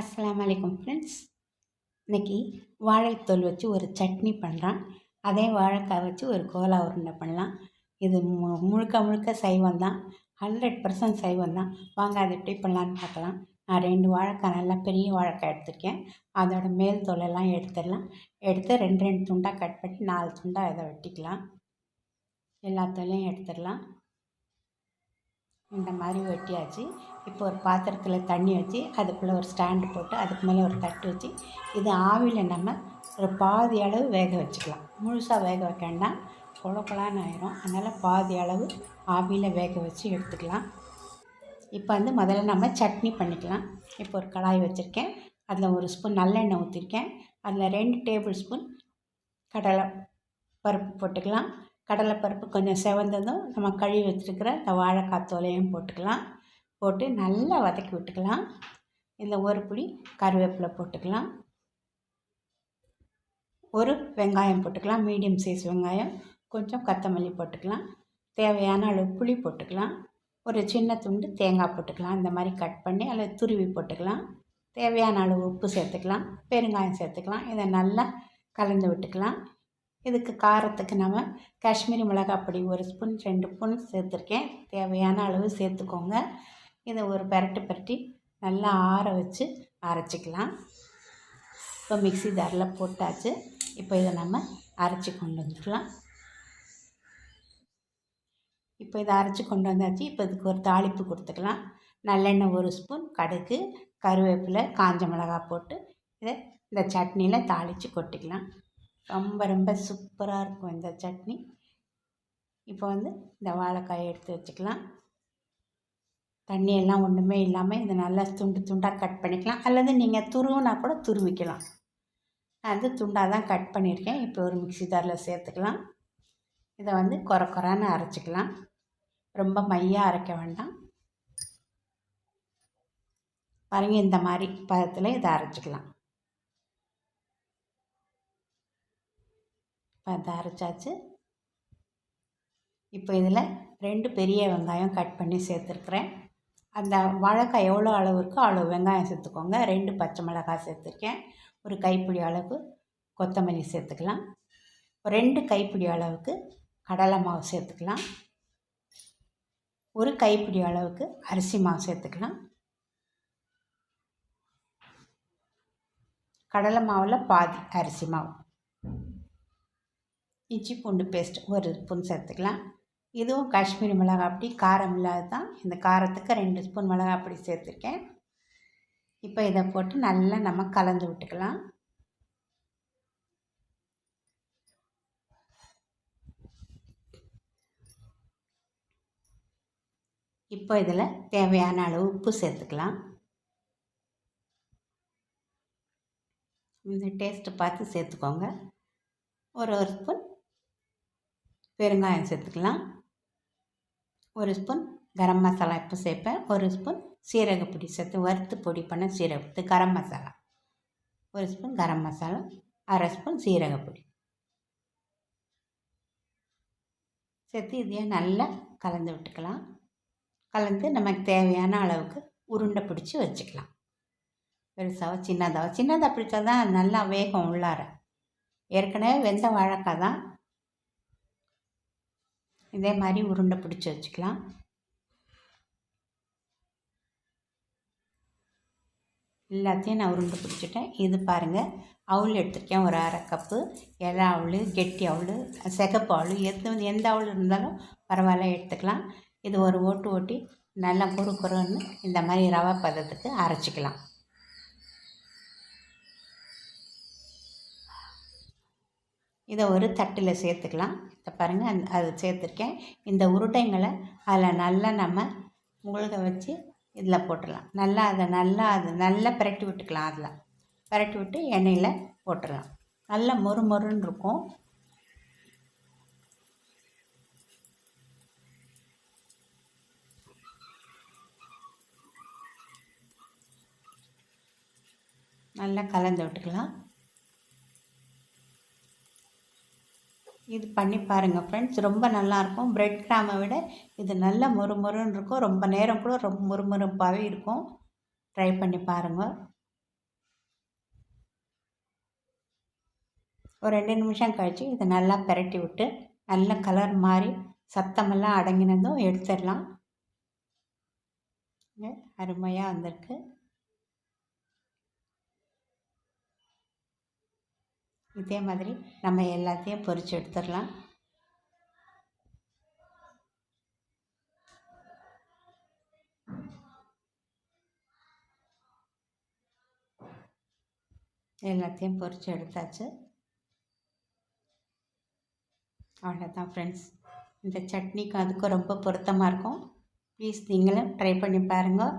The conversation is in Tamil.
அஸ்லாம் வலைக்கம் ஃப்ரெண்ட்ஸ். இன்னைக்கு வாழைத்தோல் வச்சு ஒரு சட்னி பண்ணுறான் அதே வாழைக்காய் வச்சு ஒரு கோலா உருண்டை பண்ணலாம். இது மு முழுக்க முழுக்க சைவம் தான். ஹண்ட்ரட் பர்சன்ட் சைவம் தான். வாங்க அது எப்படி பண்ணலான்னு பார்க்கலாம். நான் ரெண்டு வாழைக்காய் நல்லா பெரிய வாழைக்காய் எடுத்திருக்கேன். அதோட மேல் தோலெல்லாம் எடுத்துடலாம். எடுத்து ரெண்டு ரெண்டு துண்டாக கட் பண்ணி நாலு துண்டாக இதை வெட்டிக்கலாம். எல்லா தோலையும் எடுத்துடலாம். இந்த மாதிரி வெட்டியாச்சு. இப்போ ஒரு பாத்திரத்தில் தண்ணி வச்சு அதுக்குள்ளே ஒரு ஸ்டாண்டு போட்டு அதுக்கு மேலே ஒரு தட்டு வச்சு இது ஆவியில் நம்ம ஒரு பாதி அளவு வேக வச்சுக்கலாம். முழுசாக வேக வைக்கணும்னா குழப்பலான்னு ஆயிரும். அதனால் பாதி அளவு ஆவியில் வேக வச்சு எடுத்துக்கலாம். இப்போ வந்து முதல்ல நம்ம சட்னி பண்ணிக்கலாம். இப்போ ஒரு கடாய் வச்சுருக்கேன். அதில் ஒரு ஸ்பூன் நல்லெண்ணெய் ஊற்றிருக்கேன் அதில் ரெண்டு டேபிள் ஸ்பூன் கடலை பருப்பு போட்டுக்கலாம். கடலைப்பருப்பு கொஞ்சம் செவந்ததும் நம்ம கழுவி வச்சுருக்கிற இந்த வாழைக்காய் தோலையும் போட்டுக்கலாம். போட்டு நல்லா வதக்கி விட்டுக்கலாம். இந்த ஒரு புளி கருவேப்பிலை போட்டுக்கலாம். ஒரு வெங்காயம் போட்டுக்கலாம். மீடியம் சைஸ் வெங்காயம். கொஞ்சம் கொத்தமல்லி போட்டுக்கலாம். தேவையான அளவு புளி போட்டுக்கலாம். ஒரு சின்ன துண்டு தேங்காய் போட்டுக்கலாம். இந்த மாதிரி கட் பண்ணி அதில் துருவி போட்டுக்கலாம். தேவையான அளவு உப்பு சேர்த்துக்கலாம். பெருங்காயம் சேர்த்துக்கலாம். இதை நல்லா கலந்து விட்டுக்கலாம். இதுக்கு காரத்துக்கு நம்ம காஷ்மீரி மிளகாய் பொடி ஒரு ஸ்பூன் ரெண்டு ஸ்பூன் சேர்த்துருக்கேன். தேவையான அளவு சேர்த்துக்கோங்க. இதை ஒரு பெரட்டு பரட்டி நல்லா ஆற வச்சு அரைச்சிக்கலாம். இப்போ மிக்சி தரில் போட்டாச்சு. இப்போ இதை நம்ம அரைச்சி கொண்டு வந்துக்கலாம் இப்போ இதை அரைச்சி கொண்டு வந்தாச்சு. இப்போ இதுக்கு ஒரு தாளிப்பு கொடுத்துக்கலாம். நல்லெண்ணெய் ஒரு ஸ்பூன் கடுகு கருவேப்பிலை காஞ்ச மிளகாய் போட்டு இதை இந்த சட்னியில் தாளித்து கொட்டிக்கலாம். ரொம்ப ரொம்ப சூப்பராக இருக்கும் இந்த சட்னி. இப்போ வந்து இந்த வாழைக்காயை எடுத்து வச்சுக்கலாம். தண்ணியெல்லாம் ஒன்றுமே இல்லாமல் இதை நல்லா துண்டு துண்டாக கட் பண்ணிக்கலாம். அல்லது நீங்கள் துருவினா கூட துருவிக்கலாம். நான் வந்து துண்டாக தான் கட் பண்ணியிருக்கேன். இப்போ ஒரு மிக்சி தாரில் சேர்த்துக்கலாம். இதை வந்து குறை குறான்னு அரைச்சிக்கலாம். ரொம்ப மையாக அரைக்க வேண்டாம். பாருங்கள் இந்த மாதிரி பதத்தில் இதை அரைச்சிக்கலாம். இப்போ அரைச்சாச்சு இப்போ இதில் ரெண்டு பெரிய வெங்காயம் கட் பண்ணி சேர்த்துருக்குறேன். அந்த வாழைக்காய் எவ்வளோ அளவு இருக்கோ அவ்வளோ வெங்காயம் சேர்த்துக்கோங்க. ரெண்டு பச்சை மிளகாய் சேர்த்துருக்கேன். ஒரு கைப்பிடி அளவுக்கு கொத்தமல்லி சேர்த்துக்கலாம். ரெண்டு கைப்பிடி அளவுக்கு கடலை மாவு சேர்த்துக்கலாம். ஒரு கைப்பிடி அளவுக்கு அரிசி மாவு சேர்த்துக்கலாம். கடலை மாவில் பாதி அரிசி மாவு. இஞ்சி பூண்டு பேஸ்ட் ஒரு ஸ்பூன் சேர்த்துக்கலாம். இதுவும் காஷ்மீரி மிளகாய் அப்படி காரம் இல்லாத தான் இந்த காரத்துக்கு ரெண்டு ஸ்பூன் மிளகாய் அப்படி சேர்த்துருக்கேன். இப்போ இதை போட்டு நல்லா நம்ம கலந்து விட்டுக்கலாம். இப்போ இதில் தேவையான அளவு உப்பு சேர்த்துக்கலாம். இந்த டேஸ்ட்டு பார்த்து சேர்த்துக்கோங்க. ஒரு ஒரு ஸ்பூன் பெருங்காயம் சேர்த்துக்கலாம். ஒரு ஸ்பூன் கரம் மசாலா இப்போ சேர்ப்பேன். ஒரு ஸ்பூன் சீரகப்பொடி சேர்த்து வறுத்து பொடி பண்ண சீரகத்து கரம் மசாலா. ஒரு ஸ்பூன் கரம் மசாலா அரை ஸ்பூன் சீரகப்பொடி சேர்த்து இதையே நல்லா கலந்து விட்டுக்கலாம். கலந்து நமக்கு தேவையான அளவுக்கு உருண்டை பிடிச்சி வச்சுக்கலாம். பெருசாக சின்னதாக சின்னதாக பிடிச்சா தான் நல்லா வேகம் உள்ளார. ஏற்கனவே வெந்த வாழைக்காய் தான் இதே மாதிரி உருண்டை பிடிச்சி வச்சுக்கலாம். எல்லாத்தையும் நான் உருண்டை பிடிச்சிட்டேன். இது பாருங்கள் அவுள் எடுத்துருக்கேன் ஒரு அரை கப்பு. இலை அவுள் கெட்டி அவுள் சிகப்பு அவுள் எது எந்த அவுள் இருந்தாலும் பரவாயில்ல எடுத்துக்கலாம். இது ஒரு ஓட்டு ஓட்டி நல்லா குறு குறுன்னு இந்த மாதிரி ரவை பதத்துக்கு அரைச்சிக்கலாம். இதை ஒரு தட்டில் சேர்த்துக்கலாம். இதை பாருங்கள் அந் அது சேர்த்துருக்கேன். இந்த உருட்டைங்களை அதில் நல்லா நம்ம முழுக வச்சு இதில் போட்டுடலாம். நல்லா அதை நல்லா அது நல்லா பிரட்டி விட்டுக்கலாம் அதில். பிரட்டி விட்டு எண்ணெயில் போட்டுடலாம். நல்லா மொறு மொறுன்னு இருக்கும். நல்லா கலந்து விட்டுக்கலாம். இது பண்ணி பாருங்கள் ஃப்ரெண்ட்ஸ் ரொம்ப நல்லாயிருக்கும். ப்ரெட் கிராமை விட இது நல்ல முறுமுறுன்னு இருக்கும். ரொம்ப நேரம் கூட ரொம்ப முறுமுறுப்பாகவே இருக்கும். ட்ரை பண்ணி பாருங்கள் ஒரு ரெண்டு நிமிஷம் கழித்து இதை நல்லா பெரட்டி விட்டு நல்ல கலர் மாறி சத்தமெல்லாம் அடங்கினதும் எடுத்துடலாம். அருமையாக வந்திருக்கு. இதே மாதிரி நம்ம எல்லாத்தையும் பொரித்து எடுத்துடலாம். எல்லாத்தையும் பொரித்து எடுத்தாச்சு. அவ்வளோதான் ஃப்ரெண்ட்ஸ் இந்த சட்னிக்கு அதுக்கும் ரொம்ப பொருத்தமாக இருக்கும். ப்ளீஸ் நீங்களும் ட்ரை பண்ணி பாருங்கள்